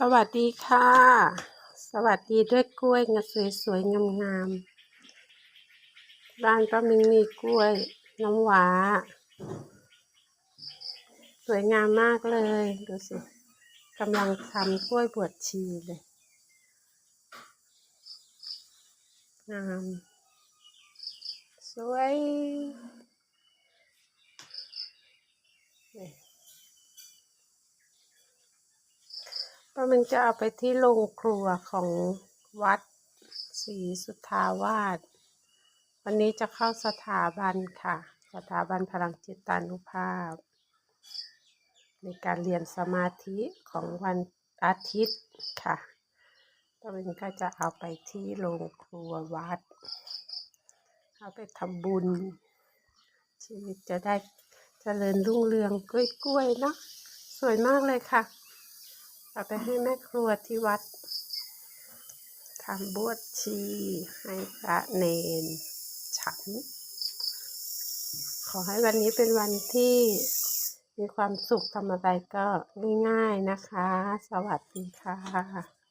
สวัสดีค่ะ สวัสดีด้วยกล้วยงาสวยๆงามๆบ้านป้ามิงมีกล้วยน้ำหวาสวยงามมากเลย ดูสิกำลังทำกล้วยบวชชีเลยงามสวย ป้ามิงจะเอาไปที่โรงครัวของวัดศรีสุทธาวาส วันนี้จะเข้าสถาบันค่ะ สถาบันพลังจิตานุภาพ ในการเรียนสมาธิของวันอาทิตย์ค่ะป้ามิงก็จะเอาไปที่โรงครัววัด เอาไปทำบุญ ชีวิตจะได้เจริญรุ่งเรืองกล้วยๆเนาะสวยมากเลยค่ะ เอาไปให้แม่ครัวที่วัดทำบวชชีให้พระเนน ฉัน ขอให้วันนี้เป็นวันที่มีความสุขทำอะไรก็ง่ายๆนะคะ สวัสดีค่ะ